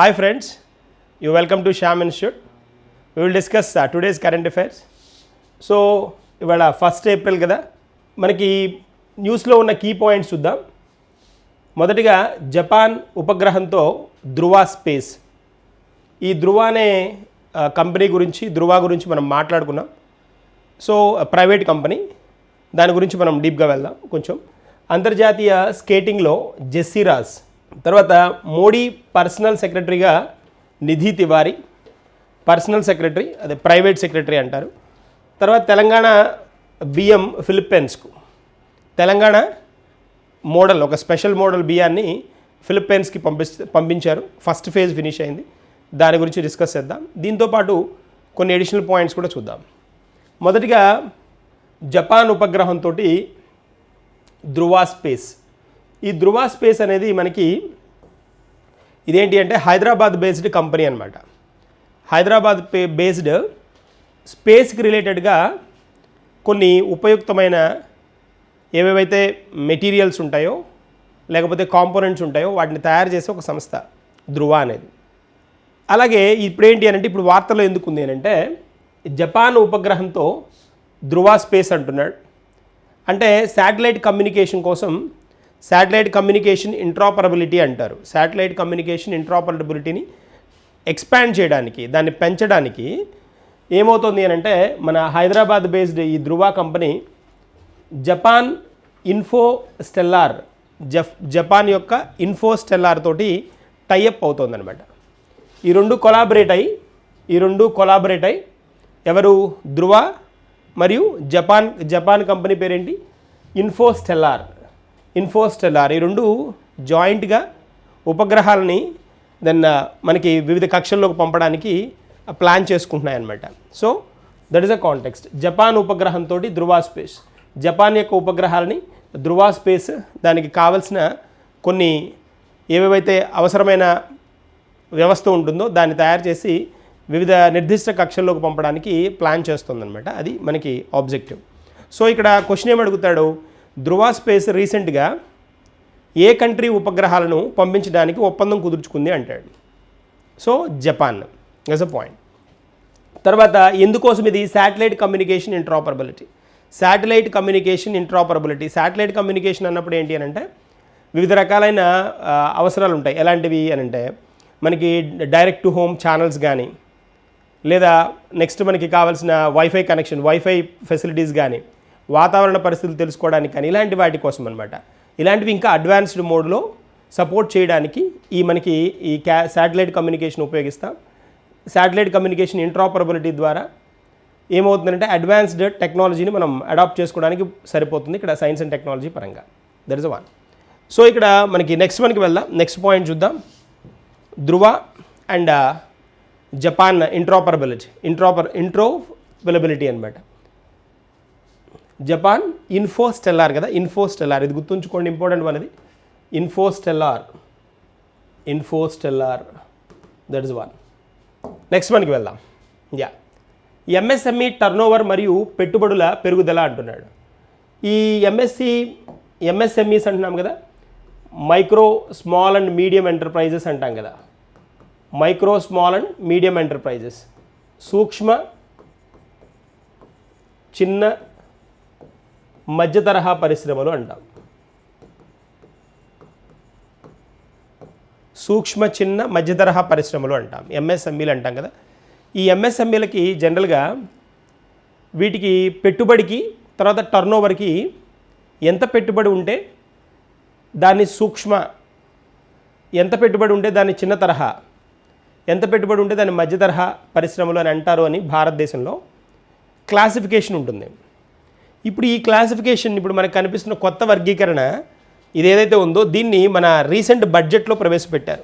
Hi friends, you welcome to Sham Institute. We will discuss uh, today's current affairs. So ఇవాళ first April కదా. మనకి న్యూస్లో ఉన్న key points చూద్దాం. మొదటిగా జపాన్ ఉపగ్రహంతో ధృవ స్పేస్. ఈ ధృవ అనే కంపెనీ గురించి ధృవ గురించి మనం మాట్లాడుకున్నాం. So private company. దాని గురించి మనం డీప్గా వెళ్దాం కొంచెం. అంతర్జాతీయ స్కేటింగ్లో జెస్సీరాజ్ తర్వాత మోడీ పర్సనల్ సెక్రటరీగా నిధి తివారీ పర్సనల్ సెక్రటరీ అదే ప్రైవేట్ సెక్రటరీ అంటారు. తర్వాత తెలంగాణ బియ్యం ఫిలిప్పైన్స్కు. తెలంగాణ మోడల్ ఒక స్పెషల్ మోడల్ బియ్యాన్ని ఫిలిప్పైన్స్కి పంపిస్ పంపించారు. ఫస్ట్ ఫేజ్ ఫినిష్ అయింది. దాని గురించి డిస్కస్ చేద్దాం. దీంతోపాటు కొన్ని అడిషనల్ పాయింట్స్ కూడా చూద్దాం. మొదటిగా జపాన్ ఉపగ్రహంతో ధృవా స్పేస్. ఈ ధృవా స్పేస్ అనేది మనకి ఇదేంటి అంటే హైదరాబాద్ బేస్డ్ కంపెనీ అనమాట హైదరాబాద్ పే బేస్డ్ స్పేస్కి రిలేటెడ్గా కొన్ని ఉపయుక్తమైన ఏవేవైతే మెటీరియల్స్ ఉంటాయో లేకపోతే కాంపోనెంట్స్ ఉంటాయో వాటిని తయారు చేసే ఒక సంస్థ ధృవ అనేది. అలాగే ఇప్పుడు ఏంటి అని అంటే ఇప్పుడు వార్తలో ఎందుకు ఉంది అంటే జపాన్ ఉపగ్రహంతో ధృవ స్పేస్ అంటున్నాడు. అంటే శాటిలైట్ కమ్యూనికేషన్ కోసం శాటిలైట్ కమ్యూనికేషన్ ఇంట్రాపరబిలిటీ అంటారు. శాటిలైట్ కమ్యూనికేషన్ ఇంట్రాపరబిలిటీని ఎక్స్పాండ్ చేయడానికి దాన్ని పెంచడానికి ఏమవుతుంది అని అంటే మన హైదరాబాద్ బేస్డ్ ఈ Dhruva company Japan info stellar జఫ్ Japan యొక్క ఇన్ఫో స్టెల్లార్ తోటి టైఅప్ అవుతుందన్నమాట. ఈ రెండు కొలాబరేట్ అయ్యి ఈ రెండు కొలాబరేట్ అయ్యి ఎవరు? ధృవ మరియు జపాన్ జపాన్ కంపెనీ పేరేంటి? Info stellar Infostellar. ఈ రెండు జాయింట్గా ఉపగ్రహాలని దెన్ మనకి వివిధ కక్షల్లోకి పంపడానికి plan చేసుకుంటున్నాయన్నమాట. So that is a context. Japan ఉపగ్రహంతో Dhruva space. Japan యొక్క ఉపగ్రహాలని ధృవా స్పేస్ దానికి కావలసిన కొన్ని ఏవేవైతే అవసరమైన వ్యవస్థ ఉంటుందో దాన్ని తయారు చేసి వివిధ నిర్దిష్ట కక్షల్లోకి పంపడానికి ప్లాన్ చేస్తుందన్నమాట. అది మనకి ఆబ్జెక్టివ్. సో ఇక్కడ క్వశ్చన్ ఏమడుగుతాడు? అడుగుతాడు ధృవా స్పేస్ రీసెంట్గా ఏ కంట్రీ ఉపగ్రహాలను పంపించడానికి ఒప్పందం కుదుర్చుకుంది అంటాడు. So Japan. As a point తర్వాత ఎందుకోసం ఇది? Satellite communication interoperability satellite communication interoperability satellite communication అన్నప్పుడు ఏంటి అని అంటే వివిధ రకాలైన అవసరాలు ఉంటాయి. ఎలాంటివి అని అంటే మనకి డైరెక్ట్ టు హోమ్ ఛానల్స్ కానీ లేదా నెక్స్ట్ మనకి కావాల్సిన వైఫై కనెక్షన్ వైఫై ఫెసిలిటీస్ కానీ వాతావరణ పరిస్థితులు తెలుసుకోవడానికి కానీ ఇలాంటి వాటి కోసం అనమాట ఇలాంటివి ఇంకా అడ్వాన్స్డ్ మోడ్లో సపోర్ట్ చేయడానికి ఈ మనకి ఈ క్యా శాటిలైట్ కమ్యూనికేషన్ ఉపయోగిస్తాం. శాటిలైట్ కమ్యూనికేషన్ ఇంట్రాపరబిలిటీ ద్వారా ఏమవుతుందంటే అడ్వాన్స్డ్ టెక్నాలజీని మనం అడాప్ట్ చేసుకోవడానికి సరిపోతుంది ఇక్కడ సైన్స్ అండ్ టెక్నాలజీ పరంగా. దట్ ఇస్ వన్ సో ఇక్కడ మనకి నెక్స్ట్ మనకి వెళ్దాం. నెక్స్ట్ పాయింట్ చూద్దాం. ధృవ అండ్ జపాన్ ఇంట్రాపరబిలిటీ ఇంట్రాపర్ ఇంట్రోపరబిలిటీ అనమాట జపాన్ ఇన్ఫోస్టెల్లార్ కదా ఇన్ఫోస్టెల్లార్ ఇది గుర్తుంచుకోండి ఇంపార్టెంట్ అనేది info Infostellar info that is one next మనకి వెళ్దాం యా ఎంఎస్ఎంఈ టర్నోవర్ మరియు పెట్టుబడుల పెరుగుదల అంటున్నాడు. ఈ ఎంఎస్సి ఎంఎస్ఎంఈస్ అంటున్నాం కదా micro small and medium enterprises అంటాం కదా. Micro small and medium enterprises సూక్ష్మ చిన్న మధ్య తరహా పరిశ్రమలు అంటాం. సూక్ష్మ చిన్న మధ్య తరహా పరిశ్రమలు అంటాం. ఎంఎస్ఎంఈలు అంటాం కదా. ఈ ఎంఎస్ఎంఈలకి జనరల్గా వీటికి పెట్టుబడికి తర్వాత టర్నోవర్కి ఎంత పెట్టుబడి ఉంటే దాన్ని సూక్ష్మ ఎంత పెట్టుబడి ఉంటే దాన్ని చిన్న తరహా ఎంత పెట్టుబడి ఉంటే దాన్ని మధ్య తరహా పరిశ్రమలు అని అంటారు అని భారతదేశంలో క్లాసిఫికేషన్ ఉంటుంది. ఇప్పుడు ఈ క్లాసిఫికేషన్ ఇప్పుడు మనకు కనిపిస్తున్న కొత్త వర్గీకరణ ఇది ఏదైతే ఉందో దీన్ని మన రీసెంట్ బడ్జెట్లో ప్రవేశపెట్టారు.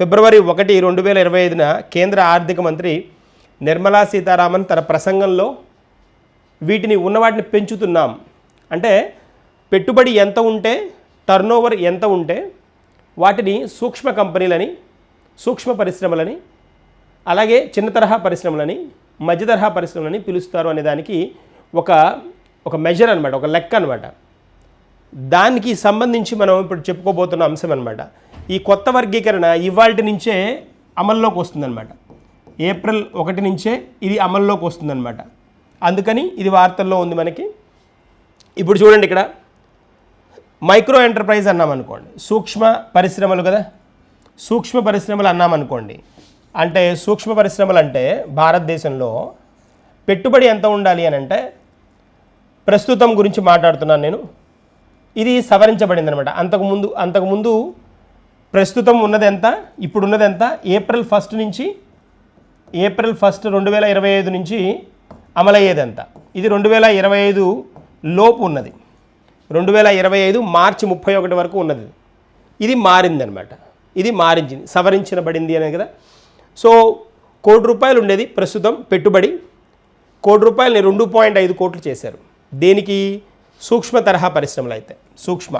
ఫిబ్రవరి ఒకటి రెండు వేల ఇరవై ఐదున కేంద్ర ఆర్థిక మంత్రి నిర్మలా సీతారామన్ తన ప్రసంగంలో వీటిని ఉన్న వాటిని పెంచుతున్నాం. అంటే పెట్టుబడి ఎంత ఉంటే టర్నోవర్ ఎంత ఉంటే వాటిని సూక్ష్మ కంపెనీలని సూక్ష్మ పరిశ్రమలని అలాగే చిన్న తరహా పరిశ్రమలని మధ్య తరహా పరిశ్రమలని పిలుస్తారు అనే దానికి ఒక ఒక మెజర్ అనమాట ఒక లెక్క అనమాట దానికి సంబంధించి మనం ఇప్పుడు చెప్పుకోబోతున్న అంశం అనమాట ఈ కొత్త వర్గీకరణ ఇవాళ నుంచే అమల్లోకి వస్తుందన్నమాట. ఏప్రిల్ ఒకటి నుంచే ఇది అమల్లోకి వస్తుందన్నమాట. అందుకని ఇది వార్తల్లో ఉంది మనకి. ఇప్పుడు చూడండి ఇక్కడ. మైక్రో ఎంటర్ప్రైజ్ అన్నామనుకోండి సూక్ష్మ పరిశ్రమలు కదా? సూక్ష్మ పరిశ్రమలు అన్నామనుకోండి అంటే సూక్ష్మ పరిశ్రమలు అంటే భారతదేశంలో పెట్టుబడి ఎంత ఉండాలి అని అంటే ప్రస్తుతం గురించి మాట్లాడుతున్నాను నేను. ఇది సవరించబడింది అనమాట అంతకుముందు అంతకుముందు ప్రస్తుతం ఉన్నది ఎంత? ఇప్పుడు ఉన్నది ఎంత? ఏప్రిల్ ఫస్ట్ నుంచి ఏప్రిల్ ఫస్ట్ రెండు వేల ఇరవై ఐదు నుంచి అమలయ్యేది ఎంత? ఇది రెండు వేల ఇరవై ఐదు లోపు ఉన్నది. రెండు వేల ఇరవై ఐదు మార్చి ముప్పై ఒకటి వరకు ఉన్నది. ఇది మారిందనమాట ఇది మారించింది సవరించబడింది అనే కదా. సో కోటి రూపాయలు ఉండేది ప్రస్తుతం పెట్టుబడి. కోటి రూపాయలని రెండు పాయింట్ ఐదు కోట్లు చేశారు. దేనికి? సూక్ష్మ తరహా పరిశ్రమలు అయితే సూక్ష్మ.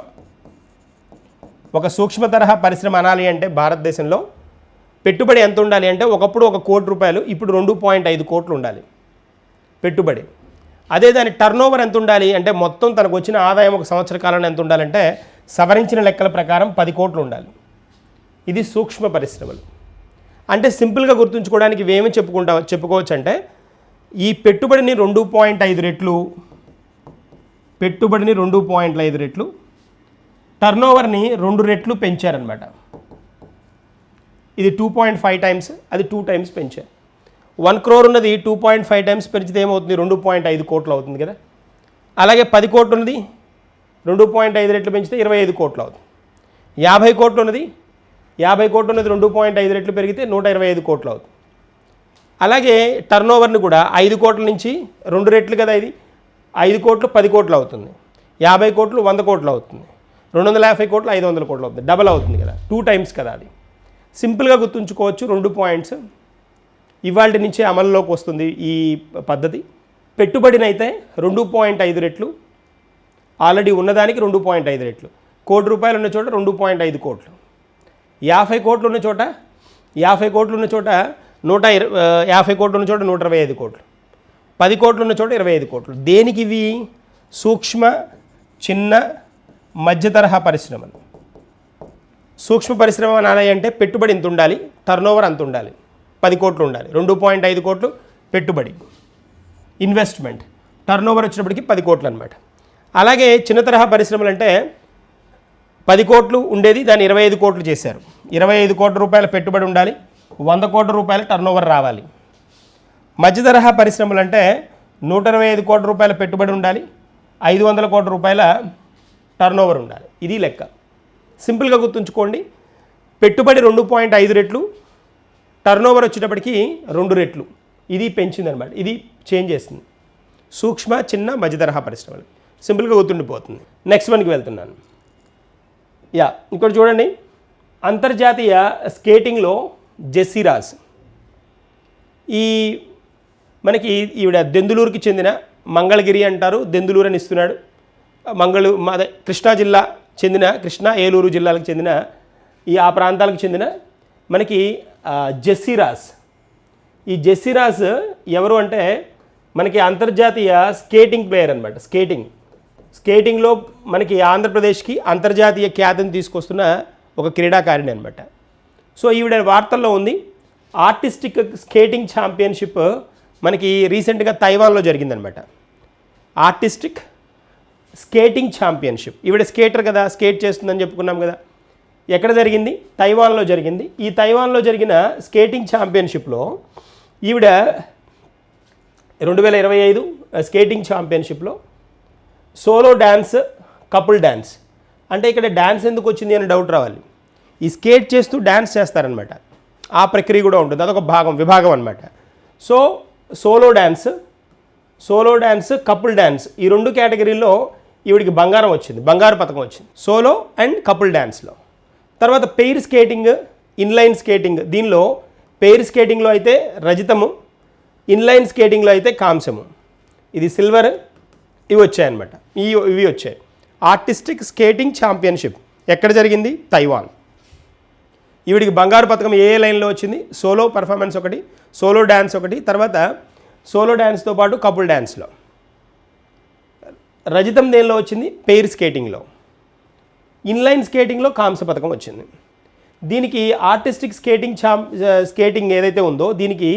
ఒక సూక్ష్మ తరహా పరిశ్రమ అనాలి అంటే భారతదేశంలో పెట్టుబడి ఎంత ఉండాలి అంటే ఒకప్పుడు ఒక కోటి రూపాయలు ఇప్పుడు రెండు పాయింట్ ఐదు కోట్లు ఉండాలి. పెట్టుబడి. అదే దాని టర్న్ ఓవర్ ఎంత ఉండాలి అంటే మొత్తం తనకు వచ్చిన ఆదాయం ఒక సంవత్సర కాలంలో ఎంత ఉండాలంటే సవరించిన లెక్కల ప్రకారం పది కోట్లు ఉండాలి. ఇది సూక్ష్మ పరిశ్రమలు. అంటే సింపుల్గా గుర్తుంచుకోవడానికి ఇవేమి చెప్పుకుంటా చెప్పుకోవచ్చు అంటే ఈ పెట్టుబడిని రెండు పాయింట్ ఐదు రెట్లు పెట్టుబడిని రెండు పాయింట్ల ఐదు రెట్లు టర్నోవర్ని రెండు రెట్లు పెంచారనమాట. ఇది టూ పాయింట్ ఫైవ్ టైమ్స్ అది టూ టైమ్స్ పెంచారు. వన్ క్రోర్ ఉన్నది టూ పాయింట్ ఫైవ్ టైమ్స్ పెంచితే ఏమవుతుంది? రెండు పాయింట్ ఐదు కోట్లు అవుతుంది కదా. అలాగే పది కోట్లు ఉన్నది రెండు పాయింట్ ఐదు రెట్లు పెంచితే ఇరవై ఐదు కోట్లు అవుతుంది. యాభై కోట్లు ఉన్నది యాభై కోట్లు ఉన్నది రెండు పాయింట్ ఐదు రెట్లు పెరిగితే నూట ఇరవై ఐదు కోట్లు అవుతుంది. అలాగే టర్న్ ఓవర్ని కూడా ఐదు కోట్ల నుంచి రెండు రెట్లు కదా ఇది. ఐదు కోట్లు పది కోట్లు అవుతుంది. యాభై కోట్లు వంద కోట్లు అవుతుంది. రెండు వందల యాభై కోట్లు ఐదు వందల కోట్లు అవుతుంది. డబల్ అవుతుంది కదా. టూ టైమ్స్ కదా అది. సింపుల్గా గుర్తుంచుకోవచ్చు రెండు పాయింట్స్ ఇవాళ నుంచే అమల్లోకి వస్తుంది ఈ పద్ధతి. పెట్టుబడినైతే రెండు పాయింట్ ఐదు రెట్లు. ఆల్రెడీ ఉన్నదానికి రెండు పాయింట్ ఐదు రెట్లు. కోటి రూపాయలు ఉన్న చోట రెండు పాయింట్ ఐదు కోట్లు. యాభై కోట్లు ఉన్న చోట యాభై కోట్లు ఉన్న చోట నూట ఇరవై యాభై కోట్లు ఉన్న చోట నూట ఇరవై ఐదు కోట్లు. పది కోట్లు ఉన్న చోట ఇరవై ఐదు కోట్లు. దేనికి ఇవి? సూక్ష్మ చిన్న మధ్య తరహా పరిశ్రమలు. సూక్ష్మ పరిశ్రమ అనాలి అంటే పెట్టుబడి ఇంత ఉండాలి టర్న్ ఓవర్ అంత ఉండాలి. పది కోట్లు ఉండాలి. రెండు పాయింట్ ఐదు కోట్లు పెట్టుబడి. ఇన్వెస్ట్మెంట్ టర్నోవర్ వచ్చినప్పటికీ వచ్చినప్పటికి పది కోట్లు అనమాట అలాగే చిన్న తరహా పరిశ్రమలు అంటే పది కోట్లు ఉండేది దాన్ని ఇరవై ఐదు కోట్లు చేశారు. ఇరవై ఐదు కోట్ల రూపాయల పెట్టుబడి ఉండాలి వంద కోట్ల రూపాయల టర్న్ ఓవర్ రావాలి. మధ్య తరహా పరిశ్రమలు అంటే నూట ఇరవై ఐదు కోట్ల రూపాయల పెట్టుబడి ఉండాలి ఐదు వందల కోట్ల రూపాయల టర్న్ ఓవర్ ఉండాలి. ఇది లెక్క. సింపుల్గా గుర్తుంచుకోండి పెట్టుబడి రెండు పాయింట్ ఐదు రెట్లు టర్న్ ఓవర్ వచ్చేటప్పటికి రెండు రెట్లు. ఇది పెంచిందనమాట. ఇది చేంజ్ చేస్తుంది సూక్ష్మ చిన్న మధ్య తరహా పరిశ్రమలు. సింపుల్గా గుర్తుండిపోతుంది. నెక్స్ట్ వన్కి వెళ్తున్నాను. యా ఇక్కడ చూడండి. అంతర్జాతీయ స్కేటింగ్లో జెస్సీరాజ్ ఈ మనకి ఈవిడ దెందులూరుకి చెందిన మంగళగిరి అంటారు దెందులూరు అని ఇస్తున్నాడు. మంగళూ అదే కృష్ణా జిల్లా చెందిన కృష్ణా ఏలూరు జిల్లాలకు చెందిన ఈ ఆ ప్రాంతాలకు చెందిన మనకి ఆ, జెస్సీరాజ్ ఈ జెస్సీరాజ్ ఎవరు అంటే మనకి అంతర్జాతీయ స్కేటింగ్ ప్లేయర్ అనమాట స్కేటింగ్. స్కేటింగ్లో మనకి ఆంధ్రప్రదేశ్కి అంతర్జాతీయ ఖ్యాతిని తీసుకొస్తున్న ఒక క్రీడాకారిణి అనమాట సో ఈవిడ వార్తల్లో ఉంది ఆర్టిస్టిక్ స్కేటింగ్ ఛాంపియన్షిప్ మనకి రీసెంట్గా తైవాన్లో జరిగిందనమాట. Artistic skating championship. ఈవిడ స్కేటర్ కదా స్కేట్ చేస్తుందని చెప్పుకున్నాం కదా. ఎక్కడ జరిగింది? తైవాన్లో జరిగింది. ఈ తైవాన్లో జరిగిన స్కేటింగ్ ఛాంపియన్షిప్లో ఈవిడ రెండు వేల ఇరవై ఐదు స్కేటింగ్ ఛాంపియన్షిప్లో సోలో డ్యాన్స్ కపుల్ డ్యాన్స్ అంటే ఇక్కడ డ్యాన్స్ ఎందుకు వచ్చింది అని డౌట్ రావాలి. ఈ స్కేట్ చేస్తూ డ్యాన్స్ చేస్తారనమాట. ఆ ప్రక్రియ కూడా ఉంటుంది. అదొక భాగం విభాగం అనమాట. So solo dance solo dance couple dance ఈ రెండు కేటగిరీల్లో ఈవిడికి బంగారం వచ్చింది బంగారు పథకం వచ్చింది. సోలో అండ్ కపుల్ డ్యాన్స్లో తర్వాత పెయిర్ స్కేటింగ్ ఇన్లైన్ స్కేటింగ్ దీనిలో పెయిర్ స్కేటింగ్లో అయితే రజితము ఇన్లైన్ స్కేటింగ్లో అయితే కాంస్యము. ఇది సిల్వర్ ఇవి వచ్చాయన్నమాట. ఈ ఇవి వచ్చాయి. ఆర్టిస్టిక్ స్కేటింగ్ ఛాంపియన్షిప్ ఎక్కడ జరిగింది? తైవాన్ ఈవిడికి బంగారు పథకం ఏ ఏ లైన్లో వచ్చింది? సోలో పర్ఫార్మెన్స్ ఒకటి సోలో డ్యాన్స్ ఒకటి తర్వాత సోలో డ్యాన్స్తో పాటు కపుల్ డ్యాన్స్లో రజితం దేనిలో వచ్చింది? పెయిర్ స్కేటింగ్లో ఇన్లైన్ స్కేటింగ్లో కాంస్య పథకం వచ్చింది. దీనికి ఆర్టిస్టిక్ స్కేటింగ్ ఛాం స్కేటింగ్ ఏదైతే ఉందో దీనికి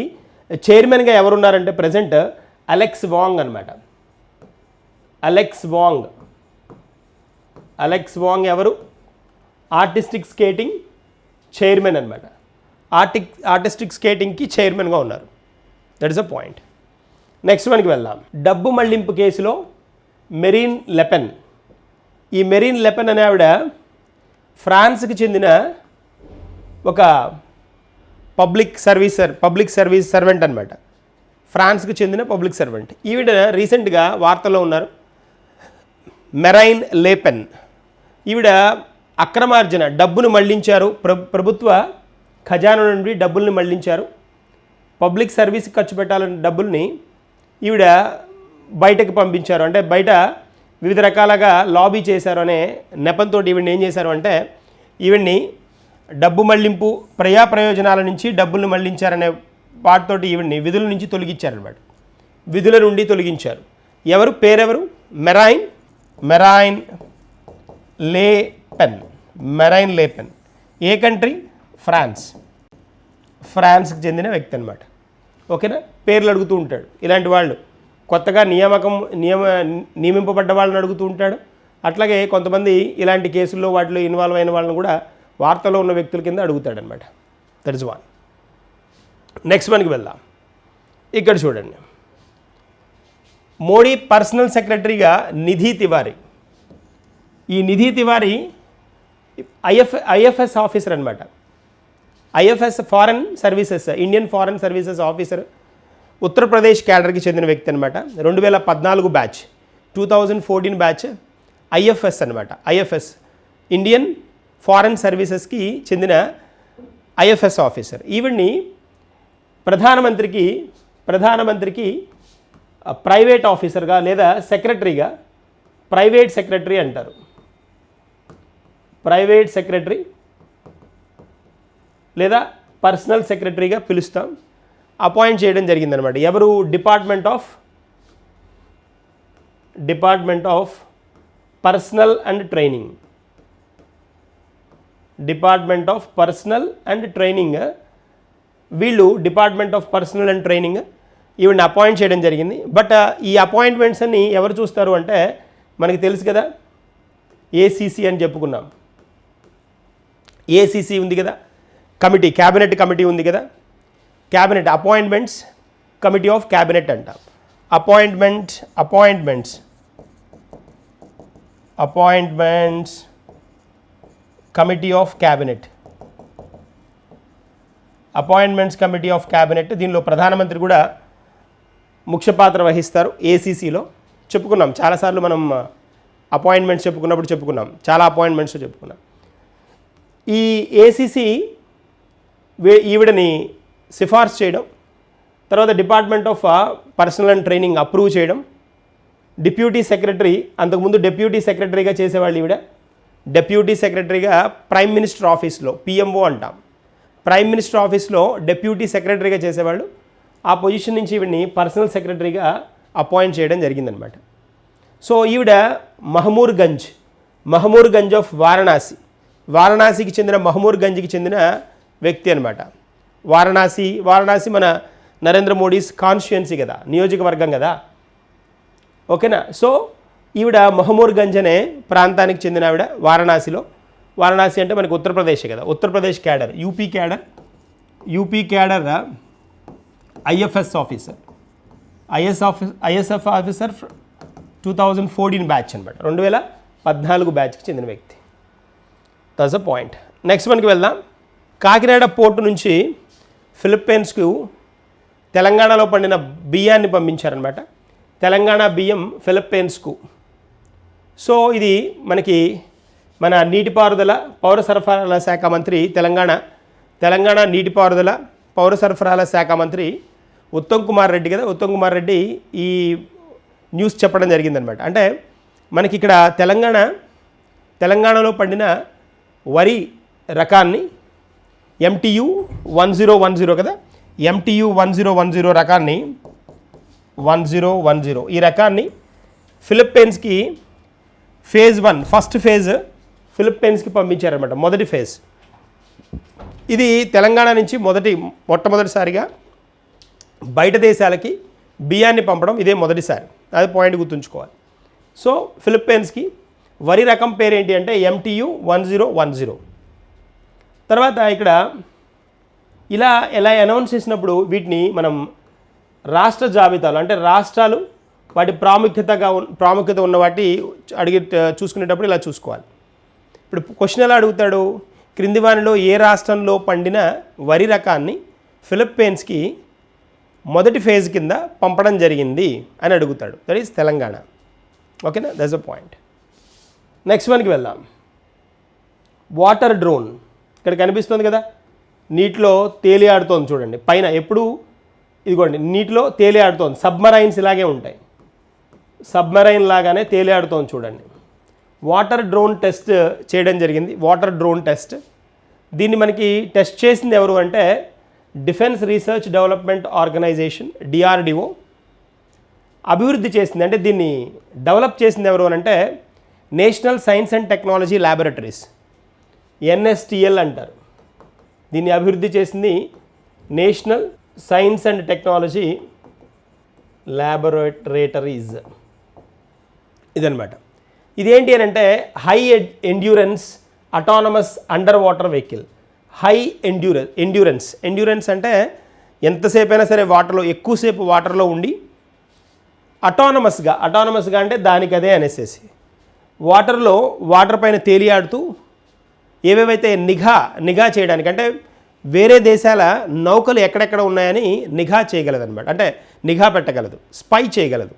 చైర్మన్గా ఎవరున్నారంటే ప్రజెంట్ అలెక్స్ వాంగ్ అనమాట అలెక్స్ వాంగ్ అలెక్స్ వాంగ్ ఎవరు? ఆర్టిస్టిక్ స్కేటింగ్ చైర్మన్ అనమాట ఆర్టిక్ ఆర్టిస్టిక్ స్కేటింగ్కి చైర్మన్గా ఉన్నారు. That is a point next మనకి వెళ్దాం. డబ్బు మళ్ళింపు కేసులో మెరీన్ లెపెన్. ఈ మెరీన్ లెపెన్ అనే ఆవిడ ఫ్రాన్స్కి చెందిన ఒక public servicer public service servant అనమాట ఫ్రాన్స్కి చెందిన పబ్లిక్ సర్వెంట్. ఈవిడ రీసెంట్గా వార్తల్లో ఉన్నారు. Marine Le Pen. ఈవిడ అక్రమార్జన డబ్బును మళ్ళించారు. ప్ర ప్రభుత్వ ఖజానా నుండి డబ్బుల్ని మళ్ళించారు. పబ్లిక్ సర్వీస్ ఖర్చు పెట్టాలని డబ్బుల్ని ఈవిడ బయటకు పంపించారు. అంటే బయట వివిధ రకాలుగా లాబీ చేశారు అనే నెపంతో ఈవిడ్ని ఏం చేశారు అంటే ఈవిడ్ని డబ్బు మళ్ళింపు ప్రజా ప్రయోజనాల నుంచి డబ్బుల్ని మళ్ళించారనే వాటితోటి ఈవిడ్ని విధుల నుంచి తొలగించారనమాట విధుల నుండి తొలగించారు. ఎవరు? పేరెవరు? Marine Marine Le Pen. Marine Le Pen ఏ కంట్రీ? ఫ్రాన్స్. ఫ్రాన్స్కి చెందిన వ్యక్తి అనమాట ఓకేనా? పేర్లు అడుగుతూ ఉంటాడు. ఇలాంటి వాళ్ళు. కొత్తగా నియామకం నియమ నియమింపబడ్డ వాళ్ళని అడుగుతూ ఉంటాడు. అట్లాగే కొంతమంది ఇలాంటి కేసుల్లో వాటిలో ఇన్వాల్వ్ అయిన వాళ్ళని కూడా వార్తలో ఉన్న వ్యక్తుల కింద అడుగుతాడనమాట దట్ ఇస్ వన్ నెక్స్ట్ మనకి వెళ్దాం. ఇక్కడ చూడండి. మోడీ పర్సనల్ సెక్రటరీగా నిధి తివారీ. ఈ Nidhi Tiwari I F IFS officer అనమాట IFS foreign services Indian foreign services officer Uttar Pradesh క్యాడర్కి చెందిన వ్యక్తి అనమాట రెండు వేల పద్నాలుగు batch two thousand fourteen batch IFS అనమాట ఐఎఫ్ఎస్ ఇండియన్ ఫారెన్ సర్వీసెస్కి చెందిన ఐఎఫ్ఎస్ ఆఫీసర్. ఈవిడ్ని ప్రధానమంత్రికి ప్రధానమంత్రికి ప్రైవేట్ ఆఫీసర్గా లేదా సెక్రటరీగా ప్రైవేట్ సెక్రటరీ అంటారు. ప్రైవేట్ సెక్రటరీ లేదా పర్సనల్ సెక్రటరీగా పిలుస్తాం. అపాయింట్ చేయడం జరిగిందనమాట ఎవరు? Department of department of personal and training. Department of personal and training. వీళ్ళు department of personal and training ఈవిని appoint చేయడం జరిగింది. బట్ ఈ అపాయింట్మెంట్స్ అన్ని ఎవరు చూస్తారు అంటే మనకి తెలుసు కదా? ఏసీసీ అని చెప్పుకున్నాం. ఏసీసీ ఉంది కదా. కమిటీ క్యాబినెట్ కమిటీ ఉంది కదా. Cabinet appointments committee of cabinet అంట. Appointment appointments appointments committee of cabinet appointments committee of cabinet దీనిలో ప్రధానమంత్రి కూడా ముఖ్య పాత్ర వహిస్తారు ఏసీసీలో చెప్పుకున్నాం చాలాసార్లు మనం uh, అపాయింట్మెంట్స్ చెప్పుకున్నప్పుడు చెప్పుకున్నాం. చాలా అపాయింట్మెంట్స్ చెప్పుకున్నాం. ఈ ఏసీసీ ఈవిడని సిఫార్సు చేయడం తర్వాత department of personal and training approve చేయడం డిప్యూటీ సెక్రటరీ అంతకుముందు డెప్యూటీ సెక్రటరీగా చేసేవాళ్ళు ఈవిడ డిప్యూటీ సెక్రటరీగా ప్రైమ్ మినిస్టర్ ఆఫీస్లో పిఎంఓ అంటాం. ప్రైమ్ మినిస్టర్ ఆఫీస్లో డెప్యూటీ సెక్రటరీగా చేసేవాళ్ళు ఆ పొజిషన్ నుంచి ఈవిడ్ని పర్సనల్ సెక్రటరీగా అపాయింట్ చేయడం జరిగిందనమాట. సో ఈవిడ మహమూర్ గంజ్ మహమూర్ గంజ్ ఆఫ్ వారణాసి వారణాసికి చెందిన మహమూర్ గంజ్కి చెందిన వ్యక్తి అనమాట వారణాసి వారణాసి మన నరేంద్ర మోడీస్ కాన్స్టిట్యుయెన్సీ కదా నియోజకవర్గం కదా. ఓకేనా? సో ఈవిడ మహమూర్ గంజ్ అనే ప్రాంతానికి చెందిన ఆవిడ వారణాసిలో. వారణాసి అంటే మనకి ఉత్తరప్రదేశ్ కదా. Uttar Pradesh cadre UP cadre UP cadre IFS officer. IS office ISF officer two thousand fourteen batch అనమాట రెండు వేల పద్నాలుగు బ్యాచ్కి చెందిన వ్యక్తి. దట్స్ అ పాయింట్ నెక్స్ట్ మనకి వెళ్దాం. కాకినాడ పోర్టు నుంచి ఫిలిప్పీన్స్కు తెలంగాణలో పండిన బియ్యాన్ని పంపించారనమాట తెలంగాణ బియ్యం ఫిలిప్పీన్స్కు. సో ఇది మనకి మన నీటిపారుదల పౌర సరఫరాల శాఖ మంత్రి తెలంగాణ తెలంగాణ నీటిపారుదల పౌర సరఫరాల శాఖ మంత్రి ఉత్తమ్ కుమార్ రెడ్డి కదా. ఉత్తమ్ కుమార్ రెడ్డి ఈ న్యూస్ చెప్పడం జరిగిందనమాట అంటే మనకి ఇక్కడ తెలంగాణ తెలంగాణలో పండిన వరి రకాన్ని MTU one zero one zero కదా? MTU one zero one zero రకాన్ని వన్ జీరో వన్ జీరో ఈ రకాన్ని ఫిలిప్పీన్స్కి ఫేజ్ వన్ ఫస్ట్ ఫేజ్ ఫిలిప్పీన్స్కి పంపించారనమాట మొదటి ఫేజ్ ఇది తెలంగాణ నుంచి మొదటి మొట్టమొదటిసారిగా బయట దేశాలకి బియ్యాన్ని పంపడం ఇదే మొదటిసారి. అది పాయింట్ గుర్తుంచుకోవాలి. సో ఫిలిప్పైన్స్కి వరి రకం పేరు ఏంటి అంటే MTU one zero one zero తర్వాత ఇక్కడ ఇలా ఎలా అనౌన్స్ చేసినప్పుడు వీటిని మనం రాష్ట్ర జాబితాలు అంటే రాష్ట్రాలు వాటి ప్రాముఖ్యతగా ప్రాముఖ్యత ఉన్న వాటి అడిగి చూసుకునేటప్పుడు ఇలా చూసుకోవాలి. ఇప్పుడు క్వశ్చన్ ఎలా అడుగుతాడు? క్రింది వానిలో ఏ రాష్ట్రంలో పండిన వరి రకాన్ని ఫిలిప్పీన్స్కి మొదటి ఫేజ్ కింద పంపడం జరిగింది అని అడుగుతాడు. That is Telangana. ఓకేనా దట్స్ అ పాయింట్ నెక్స్ట్ వన్కి వెళ్దాం. వాటర్ డ్రోన్ ఇక్కడ కనిపిస్తుంది కదా? నీటిలో తేలియాడుతోంది చూడండి. పైన ఎప్పుడు? ఇదిగోండి నీటిలో తేలియాడుతోంది సబ్మరైన్స్ ఇలాగే ఉంటాయి. సబ్మరైన్ లాగానే తేలియాడుతోంది చూడండి. వాటర్ డ్రోన్ టెస్ట్ చేయడం జరిగింది. వాటర్ డ్రోన్ టెస్ట్ దీన్ని మనకి టెస్ట్ చేసింది ఎవరు అంటే defence research development organisation DRDO అభివృద్ధి చేసింది. అంటే దీన్ని డెవలప్ చేసింది ఎవరు అని అంటే national science and technology laboratories NSTL అంటారు. దీన్ని అభివృద్ధి చేసింది national science and technology laboratories ఇదనమాట ఇదేంటి అని అంటే high endurance autonomous underwater vehicle. High endurance endurance. Endurance అంటే ఎంతసేపు అయినా సరే వాటర్లో ఎక్కువసేపు వాటర్లో ఉండి అటానమస్గా అటానమస్గా అంటే దానికి అదే అనేసేసి. వాటర్లో వాటర్ పైన తేలియాడుతూ ఏవేవైతే నిఘా నిఘా చేయడానికి అంటే వేరే దేశాల నౌకలు ఎక్కడెక్కడ ఉన్నాయని నిఘా చేయగలదు అనమాట అంటే నిఘా పెట్టగలదు స్పై చేయగలదు.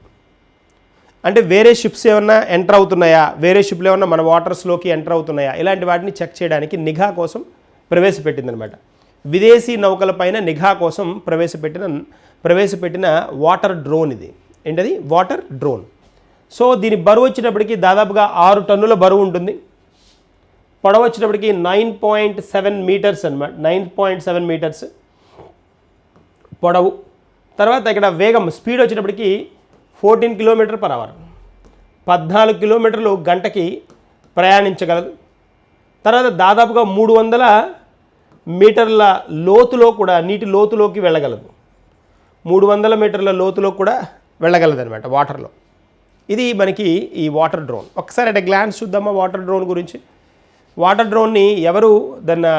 అంటే వేరే షిప్స్ ఏమన్నా ఎంటర్ అవుతున్నాయా? వేరే షిప్లు ఏమన్నా మన వాటర్స్లోకి ఎంటర్ అవుతున్నాయా? ఇలాంటి వాటిని చెక్ చేయడానికి నిఘా కోసం ప్రవేశపెట్టిందనమాట విదేశీ నౌకలపైన నిఘా కోసం ప్రవేశపెట్టిన ప్రవేశపెట్టిన వాటర్ డ్రోన్ ఇది. ఏంటది? Water drone. సో దీని బరువు వచ్చినప్పటికీ దాదాపుగా ఆరు టన్నుల బరువు ఉంటుంది. పొడవు వచ్చినప్పటికీ నైన్ పాయింట్ సెవెన్ మీటర్స్ అనమాట నైన్ పాయింట్ సెవెన్ మీటర్స్ పొడవు. తర్వాత ఇక్కడ వేగం స్పీడ్ వచ్చినప్పటికీ ఫోర్టీన్ కిలోమీటర్ పర్ అవర్ పద్నాలుగు కిలోమీటర్లు గంటకి ప్రయాణించగలదు. తర్వాత దాదాపుగా మూడు వందల మీటర్ల లోతులో కూడా నీటి లోతులోకి వెళ్ళగలదు. మూడు వందల మీటర్ల లోతులో కూడా వెళ్ళగలదు అనమాట వాటర్లో ఇది మనకి ఈ వాటర్ డ్రోన్. ఒకసారి అంటే గ్లాన్స్ చూద్దామా వాటర్ డ్రోన్ గురించి? వాటర్ డ్రోన్ని ఎవరు దాన్ని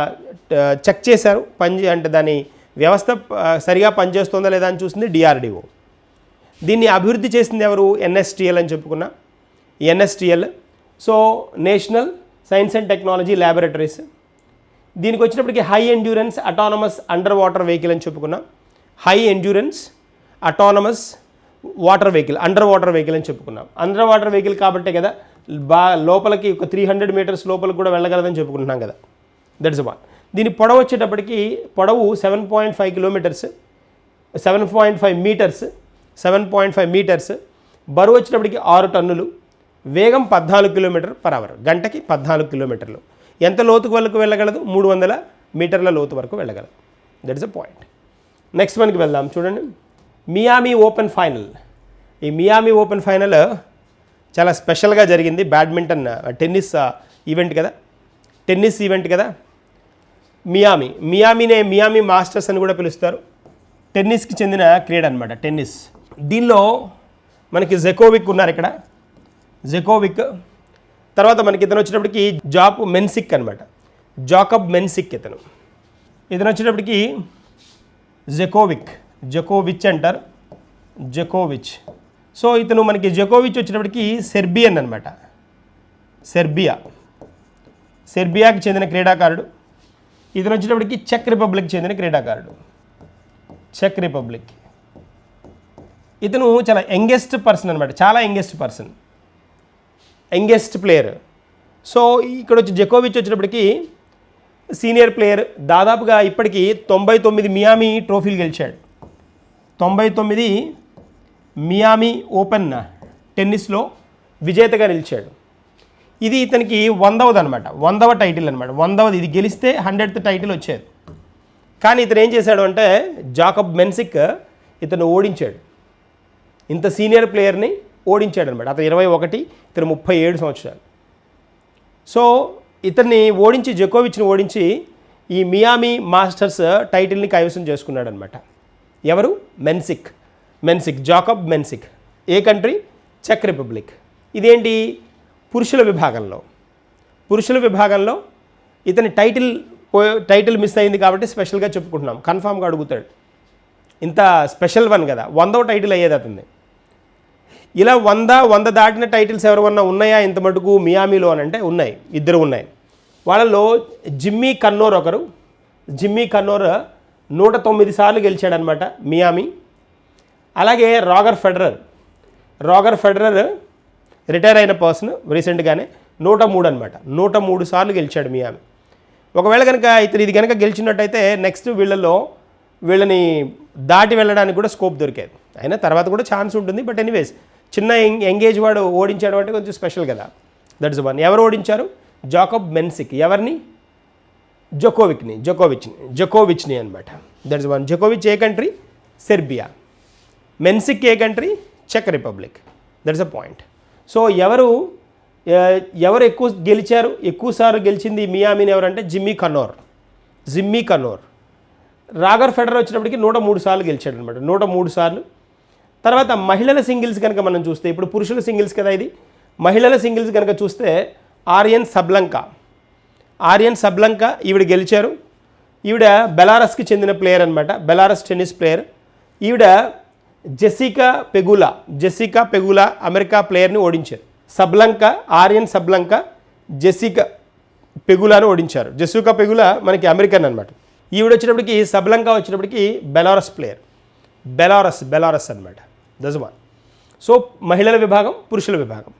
చెక్ చేశారు? పని అంటే దాని వ్యవస్థ సరిగా పనిచేస్తుందా లేదా అని చూసింది డిఆర్డిఓ దీన్ని అభివృద్ధి చేసింది ఎవరు? ఎన్ఎస్టిఎల్ అని చెప్పుకున్నా. NSTL so national science and technology laboratories దీనికి వచ్చినప్పటికి high endurance autonomous under water vehicle అని చెప్పుకున్నా. High endurance autonomous water vehicle under water vehicle అని చెప్పుకున్నాం. అండర్ వాటర్ వెహికల్ కాబట్టే కదా బా లోపలికి ఒక త్రీ హండ్రెడ్ మీటర్స్ లోపలికి కూడా వెళ్ళగలదని చెప్పుకుంటున్నాం కదా. దట్స్ వన్ దీని పొడవు వచ్చేటప్పటికి పొడవు seven point five kilometres seven point five metres seven point five metres బరువు వచ్చేటప్పటికి ఆరు టన్నులు వేగం పద్నాలుగు కిలోమీటర్ పర్ అవర్ గంటకి పద్నాలుగు కిలోమీటర్లు ఎంత లోతుకు వరకు వెళ్ళగలదు? మూడు వందల మీటర్ల లోతు వరకు వెళ్ళగలదు. That is a point next మనకి వెళ్దాం. చూడండి. Miami open final. ఈ మియామి ఓపెన్ ఫైనల్ చాలా స్పెషల్గా జరిగింది. బ్యాడ్మింటన్ టెన్నిస్ ఈవెంట్ కదా? టెన్నిస్ ఈవెంట్ కదా? మియామి. మియామినే మియామి మాస్టర్స్ అని కూడా పిలుస్తారు. టెన్నిస్కి చెందిన క్రీడ అనమాట టెన్నిస్. దీనిలో మనకి జెకోవిక్ ఉన్నారు ఇక్కడ. జెకోవిక్. తర్వాత మనకి ఇతను వచ్చేటప్పటికి జాప్ మెన్సిక్ అనమాట జాకబ్ మెన్సిక్ ఇతను. ఇతను వచ్చేటప్పటికి జెకోవిక్. జెకోవిచ్ అంటారు. జెకోవిచ్. సో ఇతను మనకి జెకోవిచ్ వచ్చేటప్పటికి సెర్బియన్ అనమాట సెర్బియా. సెర్బియాకి చెందిన క్రీడాకారుడు. ఇతను వచ్చేటప్పటికి చెక్ రిపబ్లిక్ చెందిన క్రీడాకారుడు. చెక్ రిపబ్లిక్. ఇతను చాలా యంగెస్ట్ పర్సన్ అనమాట చాలా youngest person. Youngest player. So ఇక్కడ వచ్చి జకోవిచ్ వచ్చినప్పటికీ సీనియర్ ప్లేయర్ దాదాపుగా ఇప్పటికీ తొంభై తొమ్మిది మియామి ట్రోఫీలు గెలిచాడు. తొంభై తొమ్మిది మియామి ఓపెన్ టెన్నిస్లో విజేతగా నిలిచాడు. ఇది ఇతనికి వందవది అనమాట వందవ టైటిల్ అనమాట. వందవది. ఇది గెలిస్తే హండ్రెడ్త్ టైటిల్ వచ్చేది. కానీ ఇతను ఏం చేశాడు అంటే జాకబ్ మెన్సిక్ ఇతను ఓడించాడు. ఇంత సీనియర్ ప్లేయర్ని ఓడించాడు అనమాట. అతను ఇరవై ఒకటి ఇతను ముప్పై ఏడు సంవత్సరాలు. సో ఇతన్ని ఓడించి జకోవిచ్ని ఓడించి ఈ మియామి మాస్టర్స్ టైటిల్ని కైవసం చేసుకున్నాడు అనమాట ఎవరు? మెన్సిక్. మెన్సిక్. Jakub Mensik. ఏ కంట్రీ? చెక్ రిపబ్లిక్. ఇదేంటి? పురుషుల విభాగంలో. పురుషుల విభాగంలో ఇతని టైటిల్ పో- టైటిల్ మిస్ అయింది కాబట్టి స్పెషల్గా చెప్పుకుంటున్నాం. కన్ఫామ్గా అడుగుతాడు. ఇంత స్పెషల్ వన్ కదా. వందవ టైటిల్ అయ్యేది అతన్ని ఇలా వంద వంద దాటిన టైటిల్స్ ఎవరివన్నా ఉన్నాయా? ఇంత మటుకు మియామిలో అని అంటే ఉన్నాయి. ఇద్దరు ఉన్నాయి. వాళ్ళలో జిమ్మీ కన్నోర్ ఒకరు. జిమ్మీ కన్నోర్ నూట తొమ్మిది సార్లు గెలిచాడనమాట మియామి. అలాగే Roger Federer. Roger Federer retire అయిన పర్సన్ రీసెంట్గానే నూట మూడు అనమాట నూట మూడు సార్లు గెలిచాడు మియామి. ఒకవేళ కనుక ఇతను ఇది కనుక గెలిచినట్టయితే నెక్స్ట్ వీళ్ళలో వీళ్ళని దాటి వెళ్ళడానికి కూడా స్కోప్ దొరికేది. అయినా తర్వాత కూడా ఛాన్స్ ఉంటుంది. బట్ ఎనీవేస్ చిన్న ఎంగేజ్ వాడు ఓడించాడు అంటే కొంచెం స్పెషల్ కదా. That's one. ఎవరు ఓడించారు? Jakub Mensik. ఎవరిని? జోకోవిక్ని జోకోవిచ్ని జోకోవిచ్ని అనమాట దట్స్ వన్ జోకోవిచ్ ఏ కంట్రీ? సెర్బియా. మెన్సిక్ ఏ country? Check Republic. That's a point so ఎవరు ఎవరు ఎక్కువ గెలిచారు? ఎక్కువసార్లు గెలిచింది మియామిని ఎవరంటే Jimmy Connor Jimmy Connor Roger Federer వచ్చినప్పటికి నూట మూడు సార్లు గెలిచాడు అనమాట నూట మూడు సార్లు. తర్వాత మహిళల సింగిల్స్ కనుక మనం చూస్తే ఇప్పుడు పురుషుల సింగిల్స్ కదా ఇది? మహిళల సింగిల్స్ కనుక చూస్తే ఆర్యన్ సబ్లంకా. ఆర్యన్ సబ్లంక ఈవిడ గెలిచారు. ఈవిడ బెలారస్కి చెందిన ప్లేయర్ అనమాట బెలారస్ టెన్నిస్ ప్లేయర్. ఈవిడ Jessica Pegula Jessica Pegula America ప్లేయర్ని ఓడించారు. సబ్లంక ఆర్యన్ సబ్లంక జెసికా పెగులాను ఓడించారు. జెసికా పెగులా మనకి అమెరికన్ అనమాట ఈవిడ వచ్చినప్పటికి సబ్లంకా వచ్చినప్పటికి బెలారస్ ప్లేయర్. బెలారస్ బెలారస్ అనమాట దజమాన్ సో మహిళల విభాగం పురుషుల విభాగం.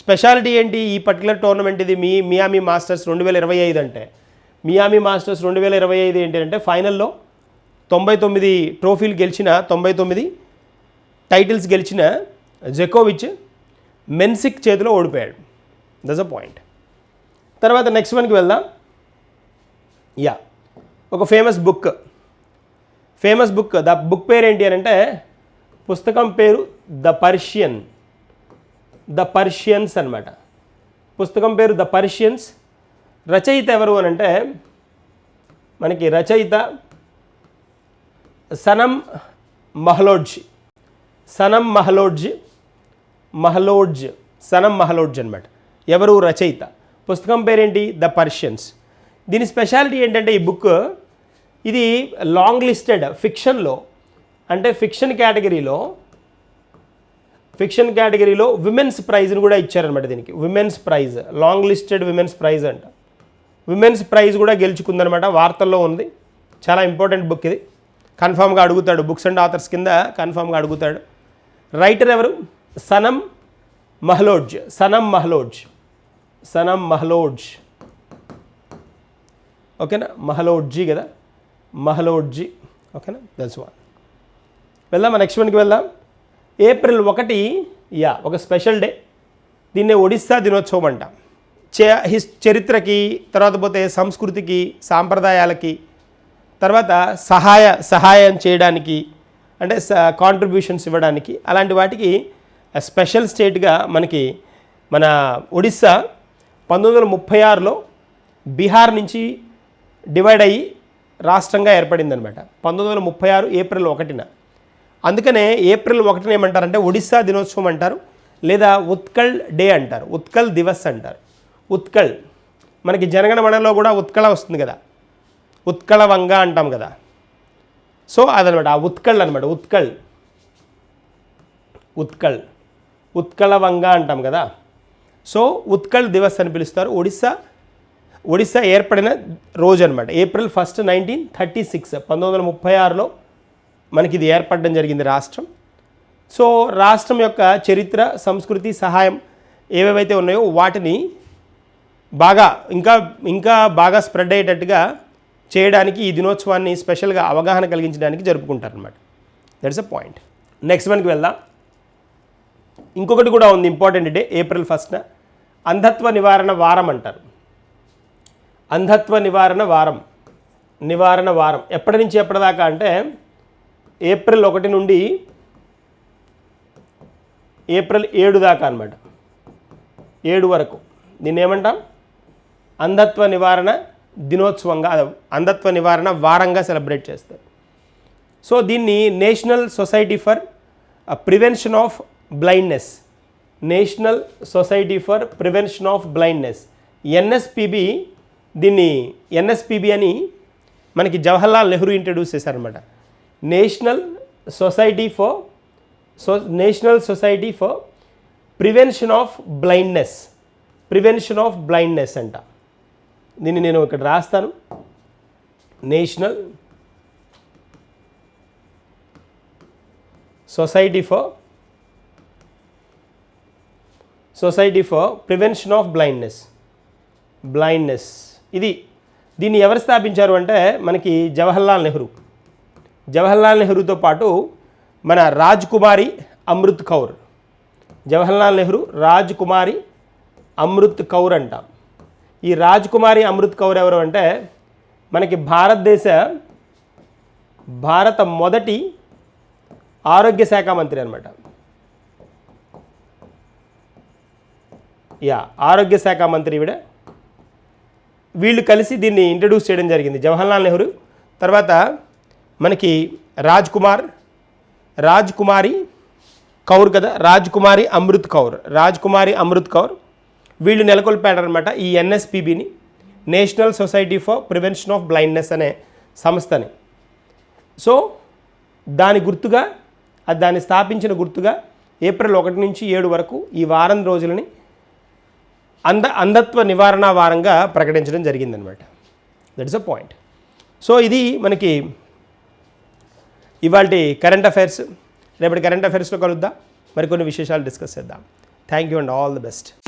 స్పెషాలిటీ ఏంటి? ఈ పర్టికులర్ టోర్నమెంట్ ఇది మీ మియామి మాస్టర్స్ రెండు వేల ఇరవై ఐదు అంటే. మియామి మాస్టర్స్ రెండు వేల ఇరవై ఐదు ఏంటి అంటే ఫైనల్లో తొంభై తొమ్మిది ట్రోఫీలు గెలిచిన తొంభై తొమ్మిది టైటిల్స్ గెలిచిన జెకోవిచ్ మెన్సిక్ చేతిలో ఓడిపోయాడు. దస్ అ పాయింట్ తర్వాత నెక్స్ట్ వన్కి వెళ్దాం. యా ఒక famous book famous book the book పేరు ఏంటి అని అంటే పుస్తకం పేరు ద పర్షియన్ ద పర్షియన్స్ అన్నమాట. పుస్తకం పేరు ద పర్షియన్స్ రచయిత ఎవరు అని అంటే మనకి రచయిత సనం మహలోడ్జ్. సనం మహలోడ్జ్ మహలోడ్జ్ సనం మహలోడ్జ్ అనమాట ఎవరు? రచయిత. పుస్తకం పేరేంటి? ద పర్షియన్స్ దీని స్పెషాలిటీ ఏంటంటే ఈ బుక్ ఇది లాంగ్ లిస్టెడ్ ఫిక్షన్లో అంటే ఫిక్షన్ కేటగిరీలో ఫిక్షన్ కేటగిరీలో విమెన్స్ ప్రైజ్ని కూడా ఇచ్చారనమాట దీనికి. Women's prize long listed women's prize అంట. విమెన్స్ ప్రైజ్ కూడా గెలుచుకుందనమాట వార్తల్లో ఉంది. చాలా ఇంపార్టెంట్ బుక్ ఇది. కన్ఫామ్గా అడుగుతాడు బుక్స్ అండ్ ఆథర్స్ కింద కన్ఫామ్గా అడుగుతాడు. రైటర్ ఎవరు? సనం మహలోడ్జ్ సనం మహలోడ్జ్ సనం మహలోడ్జ్ ఓకేనా? మహలోడ్జీ కదా? మహలోడ్జీ ఓకేనా? దట్స్ వన్ వెళ్దామా? నెక్స్ట్ వన్కి వెళ్దాం. ఏప్రిల్ ఒకటి యా ఒక స్పెషల్ డే. దీన్నే ఒడిస్సా దినోత్సవం అంటాం. చే హిస్ చరిత్రకి తర్వాత పోతే సంస్కృతికి సాంప్రదాయాలకి తర్వాత సహాయ సహాయం చేయడానికి అంటే కాంట్రిబ్యూషన్స్ ఇవ్వడానికి అలాంటి వాటికి స్పెషల్ స్టేట్గా మనకి మన ఒడిస్సా పంతొమ్మిది వందల ముప్పై ఆరులో బీహార్ నుంచి డివైడ్ అయ్యి రాష్ట్రంగా ఏర్పడిందనమాట పంతొమ్మిది వందల ముప్పై ఆరు ఏప్రిల్ ఒకటిన. అందుకనే ఏప్రిల్ ఒకటిని ఏమంటారంటే ఒడిస్సా దినోత్సవం అంటారు లేదా ఉత్కల్ డే అంటారు ఉత్కల్ దివస్ అంటారు. ఉత్కల్ మనకి జనగణమనలో కూడా ఉత్కళ వస్తుంది కదా. ఉత్కళ వంగ అంటాం కదా. సో అదనమాట ఆ ఉత్కళ్ అనమాట ఉత్కళ్. ఉత్కళ్ ఉత్కళ వంగ అంటాం కదా. సో ఉత్కళ్ దివస్ అని పిలుస్తారు ఒడిస్సా. ఒడిస్సా ఏర్పడిన రోజు అనమాట April first nineteen thirty six పంతొమ్మిది వందల ముప్పై ఆరులో మనకి ఇది ఏర్పడడం జరిగింది రాష్ట్రం. సో రాష్ట్రం యొక్క చరిత్ర సంస్కృతి సహాయం ఏవేవైతే ఉన్నాయో వాటిని బాగా ఇంకా ఇంకా బాగా స్ప్రెడ్ అయ్యేటట్టుగా చేయడానికి ఈ దినోత్సవాన్ని స్పెషల్గా అవగాహన కలిగించడానికి జరుపుకుంటారనమాట దట్స్ అ పాయింట్ నెక్స్ట్ వన్కి వెళ్దాం. ఇంకొకటి కూడా ఉంది ఇంపార్టెంట్ డే ఏప్రిల్ ఫస్ట్న అంధత్వ నివారణ వారం అంటారు. అంధత్వ నివారణ వారం. నివారణ వారం. ఎప్పటి నుంచి ఎప్పటిదాకా అంటే ఏప్రిల్ ఒకటి నుండి ఏప్రిల్ ఏడు దాకా అనమాట ఏడు వరకు. దీన్ని ఏమంటాం? అంధత్వ నివారణ దినోత్సవంగా అంధత్వ నివారణ వారంగా సెలబ్రేట్ చేస్తారు. సో దీన్ని national society for prevention of blindness national society for prevention of blindness NSPB దీన్ని ఎన్ఎస్పిబి అని మనకి జవహర్లాల్ నెహ్రూ ఇంట్రడ్యూస్ చేశారనమాట national society for so national society for prevention of blindness. Prevention of blindness అంట. దీన్ని నేను ఇక్కడ రాస్తాను. National society for society for prevention of blindness. Blindness. ఇది దీన్ని ఎవరు స్థాపించారు అంటే మనకి జవహర్లాల్ నెహ్రూ. జవహర్లాల్ నెహ్రూతో పాటు మన రాజ్ కుమారి అమృత్ కౌర్. జవహర్లాల్ నెహ్రూ రాజ్ కుమారి అమృత్ కౌర్ అంటాం. ఈ రాజ్ కుమారి అమృత్ కౌర్ ఎవరు అంటే మనకి భారతదేశ భారత మొదటి ఆరోగ్య శాఖ మంత్రి అనమాట యా ఆరోగ్య శాఖ మంత్రి ఈవిడ. వీళ్ళు కలిసి దీన్ని ఇంట్రడ్యూస్ చేయడం జరిగింది జవహర్లాల్ నెహ్రూ. తర్వాత మనకి రాజ్ కుమార్ రాజ్ కుమారి కౌర్ కదా? రాజ్ కుమారి అమృత్ కౌర్. రాజ్ కుమారి అమృత్ కౌర్. వీళ్ళు నెలకొల్పాడనమాట ఈ ఎన్ఎస్పిబిని national society for prevention of blindness అనే సంస్థని. సో దాని గుర్తుగా అది దాన్ని స్థాపించిన గుర్తుగా ఏప్రిల్ ఒకటి నుంచి ఏడు వరకు ఈ వారం రోజులని అంధ అంధత్వ నివారణ వారంగా ప్రకటించడం జరిగిందనమాట that is a point so ఇది మనకి ఇవాళ కరెంట్ అఫైర్స్ రేపటి కరెంట్ అఫైర్స్లో కలుద్దాం. మరికొన్ని విశేషాలు డిస్కస్ చేద్దాం. Thank you and all the best